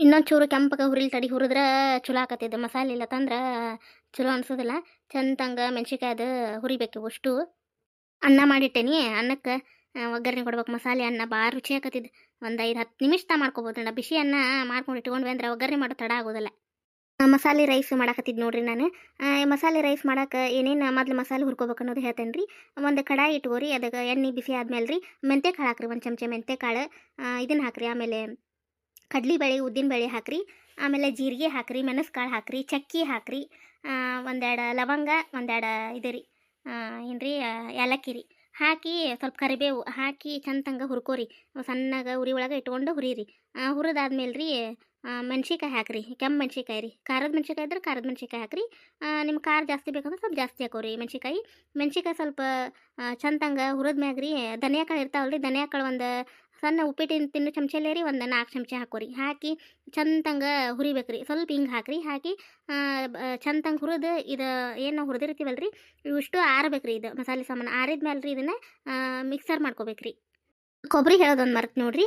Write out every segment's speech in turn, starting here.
ಇನ್ನೊಂದು ಚೂರು ಕೆಂಪಗೆ ಹುರಿಲ್ ತಡಿ ಹುರಿದ್ರೆ ಚಲೋ ಆಕತ್ತಿದ್ದು ಮಸಾಲೆ ಇಲ್ಲ ತಂದ್ರೆ ಚಲೋ ಅನ್ಸೋದಿಲ್ಲ. ಚಂದಂಗ ಮೆಣ್ಸಿಕಾಯ್ದು ಹುರಿಬೇಕು ಅಷ್ಟು ಅನ್ನ ಮಾಡಿಟ್ಟೇನಿ. ಅನ್ನಕ್ಕೆ ಒಗ್ಗರಣೆ ಕೊಡ್ಬೇಕು ಮಸಾಲೆ, ಅನ್ನ ಭಾಳ ರುಚಿ ಆಕತ್ತಿದ್ದು ಒಂದು ಐದು ಹತ್ತು ನಿಮಿಷ ಮಾಡ್ಕೊಬೋದು ನಾ ಬಿಸಿ ಅನ್ನ ಮಾಡ್ಕೊಂಡು ಇಟ್ಕೊಂಡ್ವಿ ಅಂದ್ರೆ ಒಗ್ಗರಣೆ ಮಾಡೋ ತಡ ಆಗೋದಿಲ್ಲ. ಮಸಾಲೆ ರೈಸ್ ಮಾಡಾಕತ್ತಿದ್ದು ನೋಡ್ರಿ ನಾನು. ಮಸಾಲೆ ರೈಸ್ ಮಾಡಕ್ಕೆ ಏನೇನು ಮೊದಲು ಮಸಾಲೆ ಹುರ್ಕೋಬೇಕು ಅನ್ನೋದು ಹೇಳ್ತೇನೆ ರೀ ಒಂದು ಕಡಾಯಿ ಇಟ್ಕೋರಿ ಅದಕ್ಕೆ ಎಣ್ಣೆ ಬಿಸಿ ಆದ್ಮೇಲೆ ರೀ ಮೆಂತೆ ಕಾಳು ಹಾಕ್ರಿ. ಒಂದು ಚಮಚ ಮೆಂತೆ ಕಾಳು ಇದನ್ನು ಹಾಕ್ರಿ ಆಮೇಲೆ ಕಡ್ಲಿಬೇಳೆ ಉದ್ದಿನಬೇಳೆ ಹಾಕ್ರಿ, ಆಮೇಲೆ ಜೀರಿಗೆ ಹಾಕ್ರಿ ಮೆಣಸು ಕಾಳು ಹಾಕ್ರಿ, ಚಕ್ಕಿ ಹಾಕ್ರಿ ಒಂದೆರಡು ಲವಂಗ, ಒಂದೆರಡು ಇದು ರೀ ಏನು ರೀ ಏಲಕ್ಕಿ ರೀ, ಹಾಕಿ ಸ್ವಲ್ಪ ಕರಿಬೇವು ಹಾಕಿ ಚಂದಂಗ ಹುರ್ಕೋರಿ, ಸಣ್ಣಗೆ ಉರಿ ಒಳಗೆ ಇಟ್ಕೊಂಡು ಹುರಿರಿ ಹುರಿದಾದ್ಮೇಲೆ ರೀ ಮೆಣ್ಸಿಕಾಯಿ ಹಾಕ್ರಿ, ಕೆಂಪು ಮೆಣ್ಸಿಕಾಯಿ ರೀ, ಖಾರದ ಮೆಣ್ಸಿಕಾಯಿ ಇದ್ರೆ ಖಾರದ ಮೆಣ್ಸಿಕಾಯಿ ಹಾಕ್ರಿ ನಿಮ್ಮ ಖಾರ ಜಾಸ್ತಿ ಬೇಕಂದ್ರೆ ಸ್ವಲ್ಪ ಜಾಸ್ತಿ ಹಾಕೋರಿ ಮೆಣ್ಸಿಕಾಯಿ ಮೆಣ್ಸಿಕಾಯಿ ಸ್ವಲ್ಪ ಚಂದಂಗ ಹುರಿದ್ಮ್ಯಾಗ ರೀ, ಧನಿಯಾಕಾಳು ಇರ್ತಾವಲ್ಲ ರೀ ಧನಿಯಾಕಾಳು ಒಂದು ಸಣ್ಣ ಉಪ್ಪಿಟ್ಟಿನ ತಿನ್ನೋ ಚಮಚಲ್ಲೇ ರೀ, ಒಂದು ನಾಲ್ಕು ಚಮಚ ಹಾಕೋರಿ. ಹಾಕಿ ಚಂದಂಗ ಹುರಿಬೇಕ್ರಿ. ಸ್ವಲ್ಪ ಹಿಂಗೆ ಹಾಕ್ರಿ. ಹಾಕಿ ಚಂದಂಗೆ ಹುರಿದು ಇದು ಏನು ಹುರಿದಿರ್ತೀವಲ್ಲ ರೀ ಇವಿಷ್ಟು ಆರಬೇಕ್ರಿ ಇದು ಮಸಾಲೆ ಸಾಮಾನು. ಆರಿದ ಮೇಲೆ ರೀ ಇದನ್ನು ಮಿಕ್ಸರ್ ಮಾಡ್ಕೋಬೇಕ್ರಿ. ಕೊಬ್ಬರಿ ಹೇಳೋದೊಂದು ಮರ್ತು ನೋಡ್ರಿ.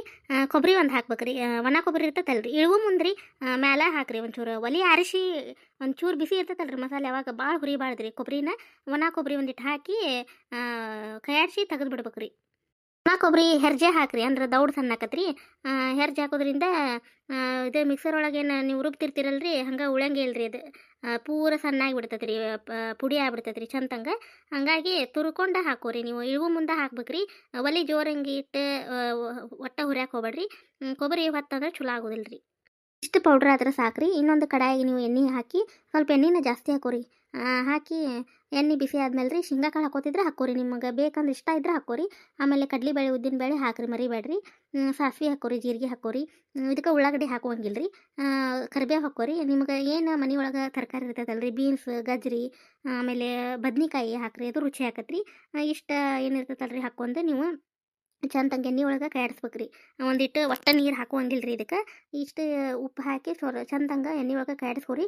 ಕೊಬ್ಬರಿ ಒಂದು ಹಾಕ್ಬೇಕು ರೀ ಒಣ ಕೊಬ್ಬರಿ ಇರ್ತೈತಲ್ರಿ. ಇಳುವು ಮುಂದ್ರಿ ಮ್ಯಾಲ ಹಾಕ್ರಿ ಒಂಚೂರು. ಒಲಿ ಆರಿಸಿ ಒಂಚೂರು ಬಿಸಿ ಇರ್ತೈತಲ್ರಿ ಮಸಾಲೆ. ಅವಾಗ ಭಾಳ ಹುರಿಬಾರ್ದ್ರಿ ಕೊಬ್ಬರಿನ ಒಣ ಕೊಬ್ಬರಿ ಒಂದಿಟ್ಟು ಹಾಕಿ ಕೈಯಾಡಿಸಿ ತೆಗೆದು ಬಿಡ್ಬೇಕ್ರಿ ಕೊಬ್ಬರಿ ಹೆರ್ಜೆ ಹಾಕ್ರಿ ಅಂದ್ರೆ ದೌಡ್ ಸಣ್ಣ ಆಕತ್ರಿ. ಹೆರ್ಜೆ ಹಾಕೋದ್ರಿಂದ ಇದು ಮಿಕ್ಸರ್ ಒಳಗೇನು ನೀವು ರುಬ್ತಿರ್ತೀರಲ್ರಿ, ಹಂಗೆ ಉಳಂಗೆ ಇಲ್ರಿ ಅದು. ಪೂರ ಸಣ್ಣಾಗಿ ಬಿಡ್ತೈತೆ ಪುಡಿ ಆಗ್ಬಿಡ್ತೈತೆ ರೀ ಚಂದಂಗೆ ಹಂಗಾಗಿ ತುರ್ಕೊಂಡು ಹಾಕೋರಿ ನೀವು ಇಳುವು ಮುಂದೆ ಹಾಕ್ಬೇಕ್ರಿ. ಒಲಿ ಜೋರಂಗಿ ಇಟ್ಟು ಒಟ್ಟ ಹುರಿಯಾಕೆ ಹೋಗ್ಬೇಡ್ರಿ. ಕೊಬ್ಬರಿ ಹೊತ್ತಂದ್ರೆ ಚಲೋ ಆಗೋದಿಲ್ಲ ರೀ ಇಷ್ಟು ಪೌಡ್ರ್ ಸಾಕು ಸಾಕ್ರಿ, ಇನ್ನೊಂದು ಕಡಾಯಿಗೆ ನೀವು ಎಣ್ಣೆ ಹಾಕಿ, ಸ್ವಲ್ಪ ಎಣ್ಣೆನ ಜಾಸ್ತಿ ಹಾಕೋರಿ. ಹಾಕಿ ಎಣ್ಣೆ ಬಿಸಿ ಆದಮೇಲೆ ರೀ ಶೇಂಗಾ ಕಾಳು ಹಾಕೋತಿದ್ರೆ ಹಾಕೋರಿ, ನಿಮಗೆ ಬೇಕಂದ್ರೆ ಇಷ್ಟ ಇದ್ರೆ ಹಾಕೋರಿ. ಆಮೇಲೆ ಕಡಲೆಬೇಳೆ ಉದ್ದಿನಬೇಳೆ ಹಾಕ್ರಿ, ಮರಿಬೇಡ್ರಿ. ಸಾಸಿವೆ ಹಾಕೋರಿ, ಜೀರಿಗೆ ಹಾಕೋರಿ. ರೀ ಇದಕ್ಕೆ ಉಳ್ಳಾಗಡ್ಡಿ ಹಾಕುವಂಗಿಲ್ಲ ರೀ ಕರಿಬೇವು ಹಾಕೋರಿ. ನಿಮ್ಗೆ ಏನು ಮನೆ ತರಕಾರಿ ರೀ ಬೀನ್ಸ್ ಗಜ್ರಿ, ಆಮೇಲೆ ಬದ್ನಿಕಾಯಿ ಹಾಕ್ರಿ, ಅದು ರುಚಿ ಹಾಕತ್ರಿ. ಇಷ್ಟ ರೀ ಹಾಕೊಂಡು ನೀವು ಚಂದಂಗೆ ಎಣ್ಣೆ ಒಳಗೆ ಕೈಯಾಡಿಸ್ಬೇಕ್ರಿ ಒಂದಿಟ್ಟು ಒಟ್ಟ ನೀರು ಹಾಕುವಂಗಿಲ್ಲ ರೀ ಇದಕ್ಕೆ. ಇಷ್ಟು ಉಪ್ಪು ಹಾಕಿ ಸೊರ ಚಂದಂಗ ಎಣ್ಣೆ ಒಳಗೆ ಕೈಯಾಡಿಸ್ಕೊರಿ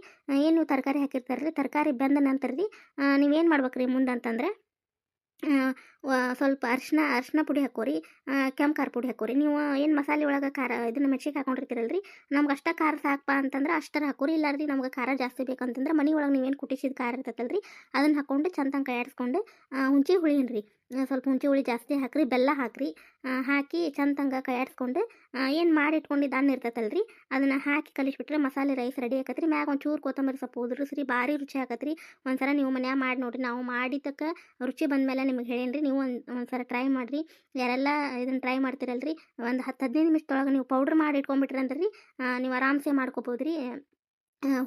ಏನು ತರಕಾರಿ ಹಾಕಿರ್ತಾರ್ರಿ ತರಕಾರಿ ಬೆಂದ ನಂತರ ರೀ ನೀವೇನು ಮಾಡ್ಬೇಕ್ರಿ ಮುಂದೆ ಅಂತಂದ್ರೆ ಸ್ವಲ್ಪ ಅರ್ಶಿನ ಅರ್ಶಿನ ಪುಡಿ ಹಾಕೋರಿ ಕೆಂಪು ಖಾರ ಪುಡಿ ಹಾಕೋರಿ. ನೀವು ಏನು ಮಸಾಲೆ ಒಳಗೆ ಖಾರ, ಇದನ್ನ ಮೆಣ್ಸಿಗೆ ಹಾಕೊಂಡಿರ್ತೀರಲ್ರಿ, ನಮ್ಗೆ ಅಷ್ಟ ಖಾರ ಸಾಕಪ್ಪ ಅಂತಂದ್ರೆ ಅಷ್ಟರ ಹಾಕೋರಿ. ಇಲ್ಲಾರ್ರಿ ನಮ್ಗೆ ಖಾರ ಜಾಸ್ತಿ ಬೇಕಂತಂದ್ರೆ ಮನೆ ಒಳಗೆ ನೀವೇನು ಕುಟ್ಟಿಸಿದ ಖಾರ ಇರ್ತೈತಲ್ರಿ, ಅದನ್ನು ಹಾಕ್ಕೊಂಡು ಚಂದಂಗೆ ಕೈಯಾಡಿಸ್ಕೊಂಡು ಹುಂಚಿ ಹುಳಿ ಏನ್ರಿ ಸ್ವಲ್ಪ ಹುಂಚಿ ಹುಳಿ ಜಾಸ್ತಿ ಹಾಕ್ರಿ, ಬೆಲ್ಲ ಹಾಕ್ರಿ. ಹಾಕಿ ಚಂದಂಗ ಕೈಯಾಡಿಸ್ಕೊಂಡು ಏನು ಮಾಡಿ ಇಟ್ಕೊಂಡಿದ್ದು ಅನ್ನ ಇರ್ತೈತಲ್ರಿ, ಅದನ್ನು ಹಾಕಿ ಕಲಿಸ್ಬಿಟ್ರೆ ಮಸಾಲೆ, ರೈಸ್ ರೆಡಿ ಆಕತ್ರಿ. ಮ್ಯಾಗ ಒಂಚೂರು ಕೊತ್ತಂಬರಿ ಸೊಪ್ಪು ಉದುರಿಸ್ರಿ ಭಾರಿ ರುಚಿ ಆಕತ್ರಿ. ಒಂದ್ಸಲ ನೀವು ಮನ್ಯಾಗ ಮಾಡಿ ನೋಡಿರಿ, ನಾವು ಮಾಡಿದ್ದಕ್ಕೆ ರುಚಿ ಬಂದಮೇಲೆ ನಿಮಗೆ ಹೇಳೇನ್ರಿ, ನೀವು ಒಂದು, ಒಂದ್ಸಲ ಟ್ರೈ ಮಾಡಿರಿ. ಯಾರೆಲ್ಲ ಇದನ್ನು ಟ್ರೈ ಮಾಡ್ತಿರಲ್ರಿ, ಒಂದು ಹತ್ತು ಹದಿನೈದು ನಿಮಿಷದೊಳಗೆ ನೀವು ಪೌಡ್ರ್ ಮಾಡಿ ಇಟ್ಕೊಂಡ್ಬಿಟ್ರಿ ಅಂದ್ರೆ ರೀ ನೀವು ಆರಾಮ್ಸೆ ಮಾಡ್ಕೋಬೋದು ರೀ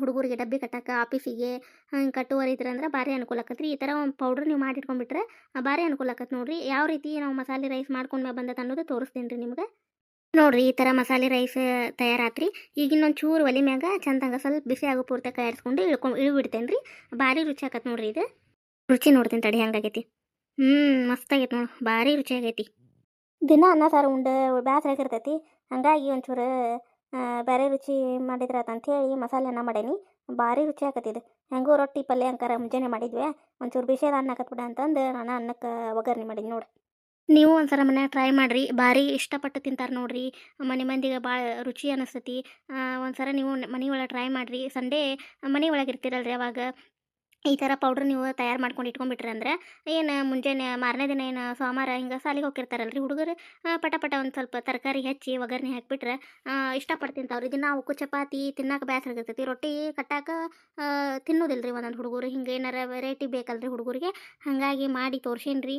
ಹುಡುಗರಿಗೆ ಡಬ್ಬಿ ಕಟ್ಟಕ್ಕೆ ಆಫೀಸಿಗೆ ಹಂಗೆ ಕಟ್ಟುವರಿ ಇದ್ರೆ ಅಂದ್ರೆ ಭಾರಿ ಅನುಕೂಲ ಆಕತ್ರಿ ಈ ಥರ ಒಂದು ಪೌಡ್ರ್ ನೀವು ಮಾಡಿಟ್ಕೊಂಡ್ಬಿಟ್ರೆ ಭಾರಿ ಅನುಕೂಲ ಆಕತ್ ನೋಡಿರಿ. ಯಾವ ರೀತಿ ನಾವು ಮಸಾಲೆ ರೈಸ್ ಮಾಡ್ಕೊಂಡ್ ಬಂದದ ಅನ್ನೋದು ತೋರಿಸ್ತೀನಿ ರೀ ನಿಮ್ಗೆ. ನೋಡಿರಿ, ಈ ಥರ ಮಸಾಲೆ ರೈಸ್ ತಯಾರಾತ್ರಿ. ಈಗ ಇನ್ನೊಂದು ಚೂರು ಒಲೆ ಮ್ಯಾಗ ಚಂದಂಗ ಸ್ವಲ್ಪ ಬಿಸಿ ಆಗೋ ಪೂರ್ತಿ ಕಾಯಿಸ್ಕೊಂಡು ಇಳ್ಕೊಂಡು ಇಳಿಬಿಡ್ತೇನೆ ರೀ ಭಾರಿ ರುಚಿ ಆಕತ್ ನೋಡಿರಿ ಇದು. ರುಚಿ ನೋಡ್ತೀನಿ ತಡಿ ಹಂಗಾಗೈತಿ. ಹ್ಞೂ ಮಸ್ತ್ ಆಗೈತಿ ನೋಡಿ, ಭಾರಿ ರುಚಿ ಆಗೈತಿ. ದಿನ ಅನ್ನ ಸಾರು ಉಂಡು ಬ್ಯಾಸರ ಆಗಿರ್ತೈತಿ ಹಂಗಾಗಿ ಒಂಚೂರು ಬೇರೆ ರುಚಿ ಮಾಡಿದ್ರ ಮಸಾಲೆ ಅನ್ನ ಮಾಡೇನಿ. ಭಾರಿ ರುಚಿ ಆಗತ್ತಿದೆ ಹೆಂಗೋ ರೊಟ್ಟಿ ಪಲ್ಯ ಅಂಕಾರ ಮುಂಜಾನೆ ಮಾಡಿದ್ವಿ. ಒಂಚೂರು ಬಿಸಿದ ಅನ್ನ ಹಾಕತ್ಬಿಡ ಅಂತಂದು ನಾನು ಅನ್ನಕ್ಕೆ ಒಗ್ಗರಣೆ ಮಾಡೀನಿ ನೋಡಿ ನೀವು ಒಂದ್ಸಲ ಮನೆ ಟ್ರೈ ಮಾಡಿರಿ. ಭಾರಿ ಇಷ್ಟಪಟ್ಟು ತಿಂತಾರೆ ನೋಡ್ರಿ. ಮನೆ ಮಂದಿಗೆ ಭಾಳ ರುಚಿ ಅನಿಸ್ತತಿ. ಒಂದ್ಸಲ ನೀವು ಮನೆ ಒಳಗೆ ಟ್ರೈ ಮಾಡಿರಿ. ಸಂಡೇ ಮನೆ ಒಳಗೆ ಇರ್ತೀರಲ್ರಿ ಅವಾಗ. ಈ ಥರ ಪೌಡ್ರ್ ನೀವು ತಯಾರು ಮಾಡ್ಕೊಂಡು ಇಟ್ಕೊಂಡ್ಬಿಟ್ರಿ ಅಂದ್ರೆ ಏನು ಮುಂಜಾನೆ ಮಾರನೇ ದಿನ ಏನು ಸೋಮವಾರ ಹಿಂಗೆ ಸಾಲಿಗೆ ಹೋಗಿರ್ತಾರಲ್ರಿ ಹುಡುಗರು ಪಟ ಪಟ ಒಂದು ಸ್ವಲ್ಪ ತರಕಾರಿ ಹೆಚ್ಚಿ ಒಗ್ಗರಣೆ ಹಾಕಿಬಿಟ್ರೆ ಇಷ್ಟಪಟ್ಟು ತಿಂತಾವ್ರಿ ದಿನ ಅವಕ್ಕೂ ಚಪಾತಿ ತಿನ್ನಕ್ಕೆ ಬೇಸರಾಗಿರ್ತೈತಿ ರೊಟ್ಟಿ ಕಟ್ಟಾಕ ತಿನ್ನೋದಿಲ್ಲ ರೀ ಒಂದೊಂದು ಹುಡುಗರು. ಹಿಂಗೆ ಏನಾರ ವೆರೈಟಿ ಬೇಕಲ್ರಿ ಹುಡುಗರಿಗೆ. ಹಾಗಾಗಿ ಮಾಡಿ ತೋರ್ಸೇನ್ರಿ.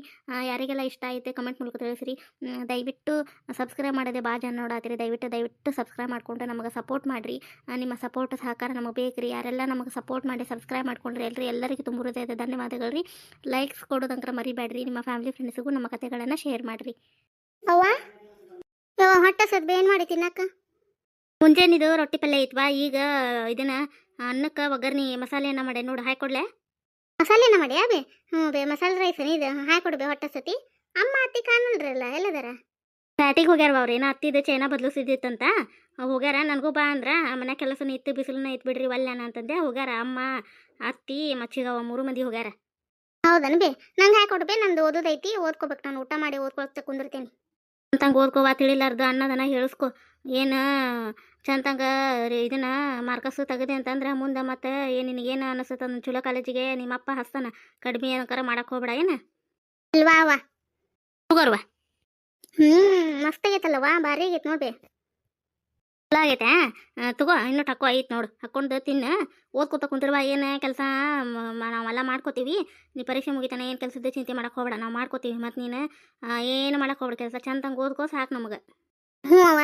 ಯಾರಿಗೆಲ್ಲ ಇಷ್ಟ ಐತೆ ಕಮೆಂಟ್ ಮೂಲಕ ತಿಳಿಸ್ರಿ. ದಯವಿಟ್ಟು ಸಬ್ಸ್ಕ್ರೈಬ್ ಮಾಡೋದೇ ಭಾಳ ಜನ ನೋಡಾತಿರಿ. ದಯವಿಟ್ಟು ದಯವಿಟ್ಟು ಸಬ್ಸ್ಕ್ರೈಬ್ ಮಾಡ್ಕೊಂಡು ನಮಗೆ ಸಪೋರ್ಟ್ ಮಾಡಿರಿ. ನಿಮ್ಮ ಸಪೋರ್ಟ್ ಸಹಕಾರ ನಮಗೆ ಬೇಕು ರೀ ಯಾರೆಲ್ಲ ನಮಗೆ ಸಪೋರ್ಟ್ ಮಾಡಿ ಸಬ್ಸ್ಕ್ರೈಬ್ ಮಾಡ್ಕೊಂಡ್ರಿ ಎಲ್ರಿ ಎಲ್ಲರಿಗೂ ತುಂಬ ಹೃದಯದ ಧನ್ಯವಾದಗಳು ರೀ. ಲೈಕ್ಸ್ ಕೊಡೋದಂಕ್ರ ಮರಿಬೇಡ್ರಿ. ನಿಮ್ಮ ಫ್ಯಾಮಿಲಿ ಫ್ರೆಂಡ್ಸ್ಗೂ ನಮ್ಮ ಕಥೆಗಳನ್ನು ಶೇರ್ ಮಾಡಿರಿ. ಅವ್ವ? ಹೊಟ್ಟೆ ಸದ್ ಏನು ಮಾಡಿ ತಿನ್ನಕ್ಕ? ಮುಂಜಾನಿದು ರೊಟ್ಟಿ ಪಲ್ಯ ಇತ್ವಾ ಈಗ ಇದನ್ನ ಅನ್ನಕ್ಕೆ ಒಗ್ಗರ್ನಿ ಮಸಾಲೆಯನ್ನ ಮಾಡಿ ನೋಡು ಹಾಕೊಡ್ಲೆ ಮಸಾಲೆನ ಮಾಡಿ ಬೇ ಹ್ಞೂ ಬೇ ಮಸಾಲೆ ರೈಸ್ ಇದು ಹಾಕೊಡ್ಬೇ ಹೊಟ್ಟೆ ಸತಿ ಅಮ್ಮ ಅತ್ತಿ ಕಾಣಲ್ರಲ್ಲ ಎಲ್ಲದಾರ? ಪ್ಯಾಟಿಗೆ ಹೋಗ್ಯಾರ ಅವ್ರು. ಏನೋ ಹತ್ತಿದ ಚೈನಾ ಬದಲಿಸಿದ್ದಿತ್ತಂತ ಹೋಗ್ಯಾರ ನನಗೂ ಬಾ ಅಂದ್ರ ಮನೆ ಕೆಲಸನ ಇತ್ತು ಬಿಸಿಲನ್ನ ಇತ್ತು ಬಿಡ್ರಿ ಒಲ್ಲೆನ ಅಂತಂದೆ. ಹೋಗ್ಯಾರ ಅಮ್ಮ ಅತ್ತಿ ಮಚ್ಚಿಗವ ಮೂರು ಮಂದಿ ಹೋಗ್ಯಾರ. ಹೌದನ್ ಬೇ ನಂಗೆ ಹಾಕಿ ಬೇ ನಂದು ಓದೋದೈತಿ ಓದ್ಕೋಬೇಕು ನಾನು ಊಟ ಮಾಡಿ ಓದ್ಕೊಳಕ್ಕೆ ಕುಂದಿರ್ತೇನೆ. ಅಂತಂಗೆ ಓದ್ಕೋವಾ ತಿಳಿಲಾರ್ದು ಅನ್ನೋದನ್ನ ಹೇಳಿಸ್ಕೊ ಏನು ಚಂತಂಗ ಇದನ್ನ ಮಾರ್ಕಸ್ ತೆಗದೆ ಅಂತಂದ್ರೆ ಮುಂದೆ ಮತ್ತೆ ಏನು ನಿನಗೇನು ಅನಿಸುತ್ತೆ ಚಲೋ ಕಾಲೇಜಿಗೆ ನಿಮ್ಮ ಅಪ್ಪ ಹಸ್ತಾನ ಕಡಿಮೆ ಏನಕ್ಕಾರ ಮಾಡಕ್ಕೆ ಹೋಗ್ಬೇಡ ಏನು? ಇಲ್ವಾ ಅವ ಹ್ಞೂ ಹ್ಮ್ ಮಸ್ತ್ ಆಗೈತಲ್ಲವಾ ಭಾರಿ ಆಗೈತೆ ನೋಡಿ ಚಲೋ ಆಗೈತೆ. ತಗೋ ಇನ್ನು ಟಕ್ಕೋ ಐತೆ ನೋಡು. ಹಾಕೊಂಡು ತಿನ್ನ. ಓದ್ಕೊತ ಕುಂತಿರುವ ಏನು ಕೆಲಸ ನಾವೆಲ್ಲ ಮಾಡ್ಕೋತೀವಿ. ನೀ ಪರೀಕ್ಷೆ ಮುಗಿತಾನೆ ಏನು ಕೆಲಸದ ಚಿಂತೆ ಮಾಡಕ್ಕೆ ಹೋಗ್ಬೇಡ. ನಾವು ಮಾಡ್ಕೋತೀವಿ. ಮತ್ತು ನೀನು ಏನು ಮಾಡಕ್ಕೆ ಹೋಗ್ಬೇಡ. ಕೆಲಸ ಚಂದಂಗೆ ಓದ್ಕೋ ಸಾಕು ನಮಗೆ. ಹ್ಞೂ ಅವ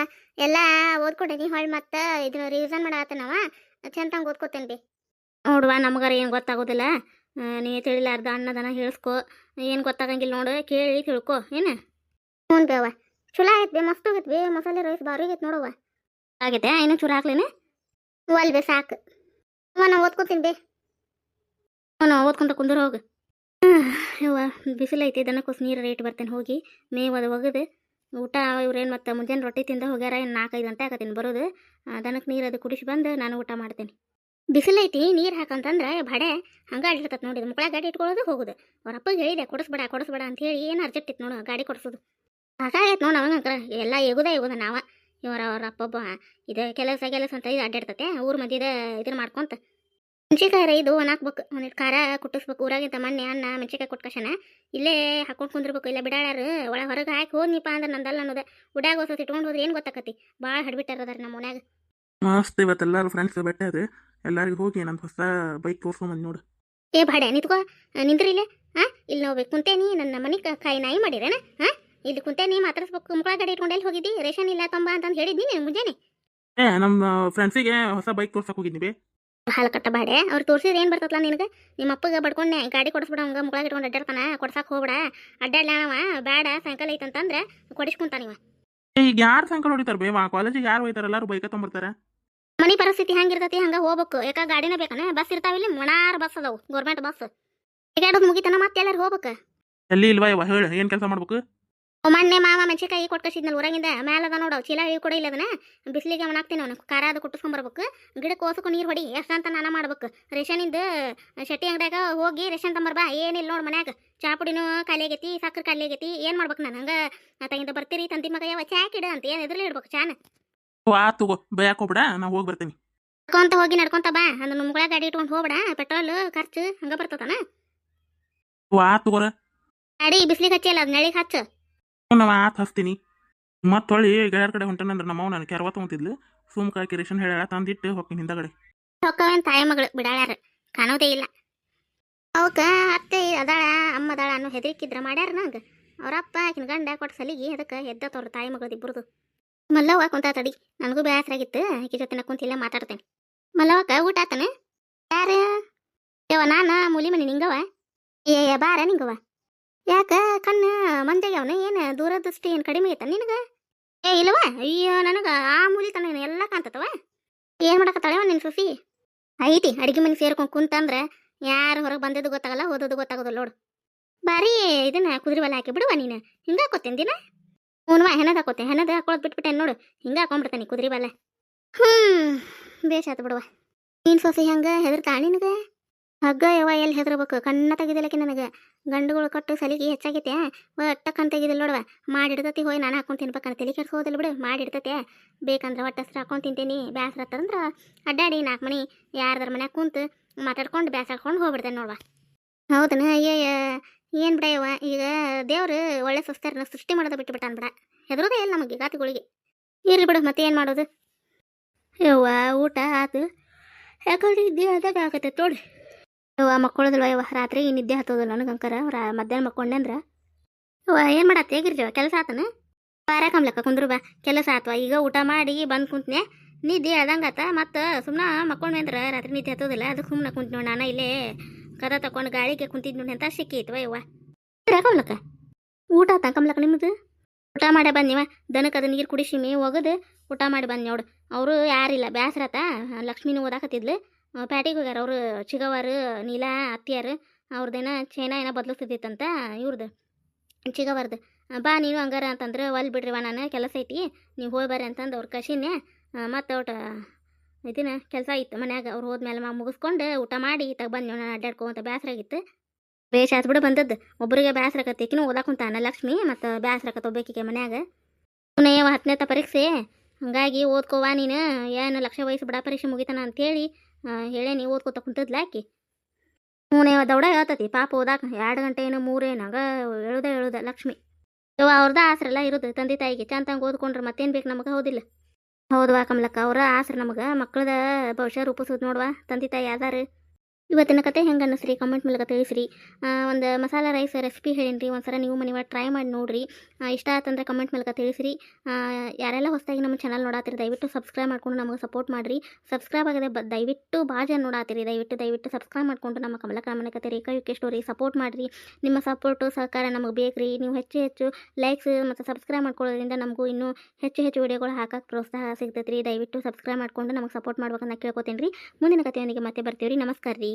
ಎಲ್ಲ ಓದ್ಕೊಂಡೇನಿ ಹೊಳ್ ಮತ್ತೆ ಇದು ರಿವಿಷನ್ ಮಾಡತ್ತನವ ಚಂದಂಗೆ ಓದ್ಕೋತೇನೆ ಬಿ. ನೋಡುವ ನಮಗಾರ ಏನು ಗೊತ್ತಾಗೋದಿಲ್ಲ. ನೀ ತಿಳಿಲಾರ್ದ ಅಣ್ಣದನ ಹೇಳಿಸ್ಕೊ. ಏನು ಗೊತ್ತಾಗಂಗಿಲ್ಲ ನೋಡು ಕೇಳಿ ತಿಳ್ಕೊ. ಏನು? ಹ್ಞೂ ಬಿ ಅವ ಚಲೋ ಆಗೈತೆ ಬಿ ಮಸ್ತ್ ಆಗೈತೆ ಬಿ. ಮಸಾಲೆ ರೈಸ್ ಭಾರಿ ಆಗೈತೆ ನೋಡವ್ವ ಆಗೈತೆ ಇನ್ನೂ ಚೂರು ಹಾಕ್ಲೇನೆ? ಒಲ್ ಬಿ, ಸಾಕು. ಅವ ನಾ ಬೇ. ಅವನು ಓದ್ಕೊಂತ ಕುಂದ್ರ ಹೋಗು. ಯವ್ವ ಬಿಸಿಲು ಐತಿ ದನಕ್ಕೋಸ್ ನೀರು ರೇಟ್ ಬರ್ತೇನೆ, ಹೋಗಿ. ಮೇವು ಒಗದು. ಊಟ ಇವ್ರೇನು ಮತ್ತೆ ಮುಂಜಾನೆ ರೊಟ್ಟಿ ತಿಂದ ಹೋಗ್ಯಾರ, ಇನ್ನು ನಾಲ್ಕೈದು ಗಂಟೆ ಆಗತ್ತೀನಿ ಬರೋದು. ದನಕ್ಕೆ ನೀರು ಅದು ಕುಡಿಸಿ ಬಂದು ನಾನು ಊಟ ಮಾಡ್ತೇನೆ. ಬಿಸಿಲೈತಿ, ನೀರು ಹಾಕಂತಂದ್ರೆ ಬಡೆ ಹಂಗೆ ಅಡ್ಲಿರ್ತದೆ ನೋಡಿ ಮಕ್ಕಳ ಗಾಡಿ ಇಟ್ಕೊಳ್ಳೋದು ಹೋಗುದು. ಅವ್ರ ಅಪ್ಪಗೆ ಹೇಳಿದೆ, ಕೊಡಿಸ್ಬೇಡ ಕೊಡಿಸ್ಬೇಡ ಅಂತ ಹೇಳಿ, ಏನು ಅರ್ಜೆಂಟ್ ಇತ್ತು ನೋಡು, ಗಾಡಿ ಕೊಡಿಸೋದು. ಸಾಕಾಗೈತೆ ನೋಡು ಅವಂಗ ಎಲ್ಲ ಎಗುದ ಎಗುದ ನಾವ. ಇವರ ಅವ್ರ ಅಪ್ಪೊಬ್ಬ ಇದು ಕೆಲಸ ಕೆಲಸ ಅಂತ ಇದು ಅಡ್ಡಾಡ್ತತೆ ಊರ ಮಧ್ಯದ ಇದನ್ನ ಮಾಡ್ಕೊಂತ. ಮೆಣಸಿಕಾಯಿ ಇದು ಹಾಕ್ಬೇಕು ಒಂದಿಟ್ಟು ಖಾರ ಕುಟ್ಟಿಸ್ಬೇಕು ಊರಾಗಿಂತ ಮೊನ್ನೆ ಅನ್ನ ಮೆಣಸಿಕಾಯಿ ಕೊಟ್ಕಶನ ಇಲ್ಲೇ ಹಾಕೊಂಡು ಕುಂದಿರ್ಬೇಕು ಇಲ್ಲ ಬಿಡಾಳಾರು ಒಳ ಹೊರಗೆ ಹಾಕಿ ಹೋದ್ನಿಪ್ಪ ಅಂದ್ರೆ ನಂದಲ್ಲ ಅನ್ನೋದು. ಉಡ್ಯಾಗ ಹೊಸ ಇಟ್ಕೊಂಡು ಹೋದ್ರೆ ಏನು ಗೊತ್ತಾಕತಿ? ಭಾಳ ಹಡ್ಬಿಟ್ಟಾರದಾರ ನಮ್ಮ ಮನ್ಯಾಗ. ಮಸ್ತ್ ಇವತ್ತು ಎಲ್ಲರೂ ಫ್ರೆಂಡ್ಸ್ ಬೆಟ್ಟ ಅದು ಎಲ್ಲರಿಗೂ ಹೋಗಿ ನನ್ನ ಹೊಸ ಬೈಕ್ ತೋರ್ಸ್ಕೊಂಬಂದು ನೋಡು. ಏ ಬಾಡೆ ನಿಂತ್ಕೋ ನಿಂದ್ರಿ ಇಲ್ಲೇ ಹಾ ಇಲ್ಲಿ ನಾವು ಕುಂತೇನಿ ನನ್ನ ಮನೆ ಕಾಯಿ ನಾಯಿ ಮಾಡಿರೇನ ಹಾ ಇಲ್ಲಿ ನೀ ಮಾತಾಡ್ಸ್ಬೇಕು. ಮುಕ್ಕಳ ಗಾಡಿ ಇಟ್ಕೊಂಡು ಎಲ್ಲಿ ಹೋಗಿದ್ದಿ? ರೇಷನ್ ಇಲ್ಲ ತಂಬ ಅಂತ ಹೇಳಿದ್ನಿ ನೀನು ಮುಂಜಾನೆ? ಏ ನಮ್ಮ ಫ್ರೆಂಡ್ಸಿಗೆ ಹೊಸ ಬೈಕ್ ತೋರ್ಸಕ್ ಹೋಗಿದ್ವಿ ಹಾಲು ಕಟ್ಟ ಬಾಡೆ ಅವ್ರು ತೋರಿಸಿದ್ರೆ ಏನು ಬರ್ತಲ್ಲ ನಿನಗೆ? ನಿಮ್ಮ ಅಪ್ಪಗೆ ಬಡ್ಕೊಂಡೆ ಗಾಡಿ ಕೊಡಿಸ್ಬಿಡ ಹಂಗ ಮುಕ್ಕಳ ಇಟ್ಕೊಂಡು ಅಡ್ಡಾಡ್ತಾನ. ಕೊಡ್ಸಕ್ಕೆ ಹೋಗ್ಬೇಡ. ಅಡ್ಡಾಡ್ಲಾವ ಬೇಡ ಸಾಯಂಕಾಲ ಐತಂತಂದ್ರೆ ಕೊಡಿಸ್ಕೊಂತಾನಿವ ಏ ಈಗ ಯಾರು ಸಾಯಂಕಾಲ ಹೊಡಿತಾರ ಬೇವ ಕಾಲೇಜಿಗೆ ಯಾರು ಹೋಯ್ತಾರೆ? ಎಲ್ಲರೂ ಬೈಕ ತೊಗೊಂಬರ್ತಾರೆ? ಮನೆ ಪರಿಸ್ಥಿತಿ ಹೆಂಗಿರ್ತೈತಿ ಹಂಗ ಹೋಗ್ಬೇಕು. ಯಾಕ ಗಾಡಿನೇ ಬೇಕನ? ಬಸ್ ಇರ್ತಾವ ಇಲ್ಲಿ? ಮಣಾರ್ ಬಸ್ ಅದಾವು. Government bus. ಈಗ ಮುಗಿತನ ಮತ್ತೆ ಎಲ್ಲರೂ ಹೋಗ್ಬೇಕು? ಎಲ್ಲಿ ಇಲ್ವಾ ಹೇಳು. ಏನು ಕೆಲಸ ಮಾಡ್ಬೇಕು? ಅವ್ ಮೊನ್ನೆ ಮಾವ ಮೆಣಸಿನ್ಕಾಯಿ ಕೊಟ್ಕಸಿದ್ನಲ್ಲ ಊರಾಗಿಂದ. ಮೇಲದ ನೋಡು ಚೀಲ ಇವು ಕೂಡ ಇಲ್ಲ ಅದನ್ನ. ಬಿಸಿಲಿಗೆ ಅವನಾಕ್ತೀನಿ ಅವನು. ಖಾರ ಅದು ಕುಟ್ಟಿಸ್ಕೊಂಬರ್ಬೇಕು ಗಿಡಕ್ಕೆ ನೀರು ಹೊಡಿ. ಎಷ್ಟಂತ ನಾನ ಮಾಡ್ಬೇಕು. ರೇಷನಿಂದ ಶೆಟ್ಟಿ ಅಂಗಡ್ಯಾಗ ಹೋಗಿ ರೇಷನ್ ತಂಬರ್ಬಾ ಏನಿಲ್ಲ ನೋಡು ಮನ್ಯಾಗ. ಚಾ ಪುಡಿನೂ ಖಾಲಿ ಆಗೈತಿ ಸಕ್ಕರೆ ಖಾಲಿ ಆಗೈತಿ. ಏನು ಮಾಡ್ಬೇಕು ನಾನು? ಹಂಗ ತಂಗಿಂದ ಬರ್ತೀರಿ ತಂದಿ ಮಗ ಯಾವ ಚಾ ಕಿಡ ಅಂತ. ಏನು ಎದ್ರಲ್ಲಿ ಇಡ್ಬೇಕು ಚಾನ? ವಾ ತಗೋ ಬೈಯಾಕ್ ನಾವು ಹೋಗಿ ಬರ್ತೀನಿ. ನಡ್ಕೊಂತ ಹೋಗಿ ನಡ್ಕೊಂತ ಬಾ. ಅಂದ್ರೆ ಮುಗಳ ಗಾಡಿ ಇಟ್ಕೊಂಡು ಹೋಗ್ಬೇಡ. ಪೆಟ್ರೋಲ್ ಖರ್ಚು ಹಂಗ ಬರ್ತದನ? ವಾ ತಗೋರ. ಗಾಡಿ ಬಿಸಿಲಿಗೆ ಹಚ್ಚಿಲ್ಲ ಅದು ನಳಿಗೆ ಹಚ್ಚು. ನಾವು ಆತ ಹಚ್ತೀನಿ. ಮತ್ತೆ ಹೊಳ್ಳಿ ಗೆಳೆಯರ ಕಡೆ ಹೊಂಟನಂದ್ರೆ ನಮ್ಮ ಅವ್ನು ನನಗೆ ಕೆರವ ಸುಮ್ ಕಾಕಿ ರೇಷನ್ ಹೇಳ ತಂದಿಟ್ಟು ಹೋಗ್ತೀನಿ ಹಿಂದಗಡೆ. ಹೊಕ್ಕವೇನ್ ತಾಯಿ ಮಗಳು ಬಿಡಾಳ್ಯಾರ. ಕಾಣೋದೇ ಇಲ್ಲ. ಅವಕ್ಕ ಅತ್ತೆ ಅದಾಳ ಅಮ್ಮ ಅದಾಳ ಅನ್ನೋ ಹೆದರಿಕಿದ್ರ ಮಾಡ್ಯಾರ ನಂಗೆ. ಅವರಪ್ಪ ಆಕಿನ ಗಂಡ ಕೊಟ್ಟು ಸಲಿಗೆ ಅದಕ್ಕೆ ಎದ್ದತ್ತವ್ರ ತಾಯಿ ಮಗಳದ್ದು ಇಬ್ಬರದು ಮಲ್ಲವ್ವ ಕುಂತ ತಡಿ ನನಗೂ ಬೇಸರಾಗಿತ್ತು ಆಕಿ ಜೊತೆ ಕುಂತಿಲ್ಲ ಮಾತಾಡ್ತೇನೆ. ಮಲ್ಲವಕ್ಕ ಊಟ ಆತನ? ಯಾರು? ಯವ ನಾನು ಮೂಲಿ ಮನೆ ನಿಂಗವ ಏ, ಬಾರ ನಿಂಗವ ಯಾಕ ಕಣ್ಣ ಮಂದ್ಯಾಗ್ಯಾವನ ಏನು ದೂರದೃಷ್ಟಿ ಏನು ಕಡಿಮೆ ಐತ ನಿನಗ? ಏ ಇಲ್ಲವ ಅಯ್ಯೋ, ನನಗೆ ಆ ಮೂಲಿ ತನ ಎಲ್ಲ ಕಾಣ್ತತವ? ಏನು ಮಾಡಕತ್ತಾಳವ ನಿನ್ ಸೊಸಿ? ಐತಿ, ಅಡಿಗೆ ಮನೆ ಸೇರ್ಕೊಂಡು ಕುಂತಂದ್ರೆ ಯಾರು ಹೊರಗೆ ಬಂದದ್ದು ಗೊತ್ತಾಗಲ್ಲ ಓದೋದು ಗೊತ್ತಾಗೋದಿಲ್ಲ ನೋಡು. ಬಾರಿ ಇದನ್ನ ಕುದುರೆ ಬಲ ಹಾಕಿ ಬಿಡುವ ನೀನು, ಹಿಂಗ ಹಾಕೋತೇನೆ ದಿನ? ಹೂನ್ವ, ಹೆಣದ ಹಾಕೋತೆ, ಹೆಣದ ಹಾಕೊಳ್ಳೋದು ಬಿಟ್ಬಿಟ್ಟೆ ನೋಡು, ಹಿಂಗ ಹಾಕೊಂಡ್ಬಿಡ್ತಾನೆ ಕುದುರೆ ಬಲ ಹ್ಞೂ ಆತು ಬಿಡುವ. ನೀನು ಸೊಸಿ ಹೆಂಗ ಹೆದರ್ತಾ ನಿನಗೆ? ಹಗ್ಗ ಯವ ಎಲ್ಲಿ ಹೆದರ್ಬೇಕು? ಕಣ್ಣ ತೆಗಿದಲಕ್ಕೆ ನನಗೆ. ಗಂಡುಗಳು ಕಟ್ಟು ಸಲಿಗೆ ಹೆಚ್ಚಾಗೈತೆ. ಒಟ್ಟಕ್ಕಂತ ತೆಗಿದಿಲ್ಲ ನೋಡುವ. ಮಾಡಿಡ್ತತಿ, ಹೋಯ್, ನಾನು ಹಾಕೊಂಡು ತಿನ್ಬೇಕಂತ ತಲೆ ಕೆಡ್ಸೋದಿಲ್ಲ ಬಿಡು. ಮಾಡಿಡ್ತತೆ. ಬೇಕಂದ್ರೆ ಒಟ್ಟು ಹಸ್ರು ಹಾಕೊಂಡು ತಿಂತೀನಿ. ಬೇಸರ ಹತ್ತಂದ್ರೆ ಅಡ್ಡಾಡಿ ನಾಲ್ಕು ಮನೆ ಯಾರ್ದಾರ ಮನ್ಯಾಗ ಕುಂತು ಮಾತಾಡ್ಕೊಂಡು ಬೇಸಾಡ್ಕೊಂಡು ಹೋಗ್ಬಿಡ್ತೇನೆ ನೋಡುವ. ಹೌದನ? ಅಯ್ಯಯ್ಯ. ಏನು ಬಿಡ ಯವ ಈಗ ದೇವರು ಒಳ್ಳೆ ಸುಸ್ತಾರನ್ನ ಸೃಷ್ಟಿ ಮಾಡೋದು ಬಿಟ್ಟು ಬಿಟ್ಟಾನ ಬಿಡ. ಹೆದರೋದೇ ಇಲ್ಲ ನಮಗೆ ಗಾತಿಗಳಿಗೆ. ಇರಲಿ ಬಿಡು, ಮತ್ತೆ ಏನು ಮಾಡೋದು? ಯವ್ವ, ಊಟ ಆತು. ಯಾಕಂದ್ರೆ ಇದ್ದೀವಿ ಆದಾಗ ಆಗತ್ತೆ ನೋಡಿ ಯವ್ವ, ಮಕ್ಕಳದಲ್ವ ಯವ್ವ? ರಾತ್ರಿ ನಿದ್ದೆ ಹತ್ತೋದಿಲ್ಲ ನನಗಂಕರ ರಾ, ಮಧ್ಯಾಹ್ನ ಮಕ್ಕೊಂಡೆ ಅಂದ್ರೆ? ಏನು ಮಾಡತ್ತೆ? ಹೇಗಿರ್ತೀವ ಕೆಲಸ ಆತನ? ಬಾರ ಕಮ್ಲಕ್ಕ, ಕುಂದ್ರು ಬಾ. ಕೆಲಸ ಆತ್ವ. ಈಗ ಊಟ ಮಾಡಿ ಬಂದು ಕುಂತ್ನೆ. ನಿದ್ದೆ ಆತ. ಮತ್ತು ಸುಮ್ಮನೆ ಮಕ್ಕೊಂಡ್ವಿ ಅಂದ್ರೆ ರಾತ್ರಿ ನಿದ್ದೆ ಹತ್ತೋದಿಲ್ಲ. ಅದಕ್ಕೆ ಸುಮ್ಮನೆ ಕುಂತ್ ನೋಡಿ ನಾನು ಇಲ್ಲೇ ಕದ ತಕೊಂಡು ಗಾಳಿಗೆ ಕುಂತಿದ್ ನೋಡಿ ಅಂತ ಸಿಕ್ಕಿತ್ವ ಯವ್ವ. ಕಮ್ಲಕ್ಕ? ಊಟ ಆತ ಕಮ್ಲಕ್ಕ ನಿಮ್ಮದು ಊಟ ಮಾಡೇ ಬಂದಿವ ದನಕ್ಕೆ ಅದು ನೀರು ಕುಡಿಸಿ ಮೇವು ಒಗದು ಊಟ ಮಾಡಿ ಬಂದು ನೋಡು. ಅವರು ಯಾರಿಲ್ಲ. ಬ್ಯಾಸ್ರತ ಲಕ್ಷ್ಮಿನೂ ಓದಾಕತ್ತಿದ್ಲು. ಪ್ಯಾಟಿಗೆ ಹೋಗ್ಯಾರ ಅವರು, ಚಿಗವಾರ, ನೀಲಾ, ಅತ್ತಿಯಾರು ಅವ್ರದ್ದೇನ ಚೈನಾ ಏನೋ ಬದಲಿಸ್ತಿದ್ದಿತ್ತಂತ ಇವ್ರದ್ದು ಚಿಗವರ್ದು. ಬಾ ನೀನು ಹಂಗಾರ ಅಂತಂದ್ರೆ, ಒಲ್ ಬಿಡ್ರಿವ ನಾನು, ಕೆಲಸ ಐತಿ, ನೀವು ಹೋಗಿ ಬರ್ರಿ ಅಂತಂದು ಅವ್ರು ಕಸಿನ್ಯ ಮತ್ತು ಒಟ್ಟು ಇದನ್ನ ಕೆಲಸ ಇತ್ತು ಮನ್ಯಾಗ, ಅವ್ರು ಹೋದ್ಮೇಲೆ ಮಾ ಮುಗಿಸ್ಕೊಂಡು ಊಟ ಮಾಡಿ ತಗ ಬಂದು ನಾನು ಅಡ್ಡಾಡ್ಕೊಂತ ಬೇಸರ ಆಗಿತ್ತು. ಬೇಷ್ ಆತ್ ಬಿಡು ಬಂದದ್ದು ಒಬ್ಬರಿಗೆ ಬೇಸರ ಆಕತ್ತಿಕಿನೂ ಓದಾಕುಂತಾನ ಲಕ್ಷ್ಮಿ ಮತ್ತು ಬೇಸರ ಆಕತ್ತ ಒಬ್ಬಾಕಿಗೆ ಮನ್ಯಾಗ. ಪುನಃ ಹತ್ತನೇತ ಪರೀಕ್ಷೆ ಹಂಗಾಗಿ ಓದ್ಕೋವಾ ನೀನು, ಏನು ಲಕ್ಷ ವಯಸ್ಸು ಬಿಡ ಪರೀಕ್ಷೆ ಮುಗಿತಾನ ಅಂತೇಳಿ ಹೇಳೇನಿ ಓದ್ಕೋತ ಕುಂತದ್ಲ ಆಕಿ ಹ್ಞೂ ದೌಡ ಹೇಳ್ತತಿ. ಪಾಪ ಓದಾಕ ಎರಡು ಗಂಟೆ ಏನು ಮೂರು ಏನಾಗ ಹೇಳುದ ಹೇಳುದ ಲಕ್ಷ್ಮಿ. ಇವ ಅವ್ರದ ಆಸರೆಲ್ಲ ಇರೋದು ತಂದೆ ತಾಯಿಗೆ. ಚಂದಂಗೆ ಓದ್ಕೊಂಡ್ರೆ ಮತ್ತೇನು ಬೇಕು ನಮಗೆ? ಹೌದಿಲ್ಲ. ಹೌದ್ವಾ ಕಮಲಕ್ಕ ಅವರ ಆಸರೆ ನಮಗೆ ಮಕ್ಕಳದ ಭವಿಷ್ಯ ರೂಪಿಸೋದು ನೋಡ್ವಾ. ತಂದೆ ತಾಯಿ ಯಾವ್ದಾರು ಇವತ್ತಿನ ಕತೆ ಹೆಂಗೆ ಅನ್ನಿಸ್ರಿ? ಕಮೆಂಟ್ ಮೂಲಕ ತಿಳಿಸ್ರಿ. ಒಂದು ಮಸಾಲೆ ರೈಸ್ ರೆಸಿಪಿ ಹೇಳಿನಿ ಒಂದು ಸಲ ನೀವು ಮನೆ ಟ್ರೈ ಮಾಡಿ ನೋಡ್ರಿ. ಇಷ್ಟ ಆತಂದ್ರೆ ಕಮೆಂಟ್ ಮೂಲಕ ತಿಳಿಸ್ರಿ. ಯಾರೆಲ್ಲ ಹೊಸದಾಗಿ ನಮ್ಮ ಚಾನಲ್ ನೋಡಾತಿರಿ, ದಯವಿಟ್ಟು ಸಬ್ಸ್ಕ್ರೈಬ್ ಮಾಡ್ಕೊಂಡು ನಮಗೆ ಸಪೋರ್ಟ್ ಮಾಡಿರಿ. ಸಬ್ಸ್ಕ್ರೈಬ್ ಆಗದೆ ದಯವಿಟ್ಟು ಭಾಳ ಜನ ನೋಡಾತಿರಿ. ದಯವಿಟ್ಟು ದಯವಿಟ್ಟು ಸಬ್ಸ್ಕ್ರೈಬ್ ಮಾಡ್ಕೊಂಡು ನಮ್ಮ ಕಮಲ ಕಾಮನ ಕತೆ ರೇಖಾ ಯುಕೆ ಸ್ಟೋರಿ ಸಪೋರ್ಟ್ ಮಾಡಿರಿ. ನಿಮ್ಮ ಸಪೋರ್ಟು ಸಹಕಾರ ನಮಗೆ ಬೇಕು ರೀ ನೀವು ಹೆಚ್ಚು ಹೆಚ್ಚು ಲೈಕ್ಸ್ ಮತ್ತು ಸಬ್ಸ್ಕ್ರೈಬ್ ಮಾಡ್ಕೊಳ್ಳೋದ್ರಿಂದ ನಮಗೂ ಇನ್ನೂ ಹೆಚ್ಚು ಹೆಚ್ಚು ವಿಡಿಯೋಗಳು ಹಾಕಕ್ಕೆ ಪ್ರೋತ್ಸಾಹ ಸಿಗ್ತೈತೆ ರೀ ದಯವಿಟ್ಟು ಸಬ್ಸ್ಕ್ರೈಬ್ ಮಾಡ್ಕೊಂಡು ನಮಗೆ ಸಪೋರ್ಟ್ ಮಾಡ್ಬೇಕಂತ ಕೇಳ್ಕೊತೀನಿ ರೀ ಮುಂದಿನ ಕಥೆಯೊಂದಿಗೆ ಮತ್ತೆ ಬರ್ತೀವಿ ರೀ ನಮಸ್ಕಾರ ರೀ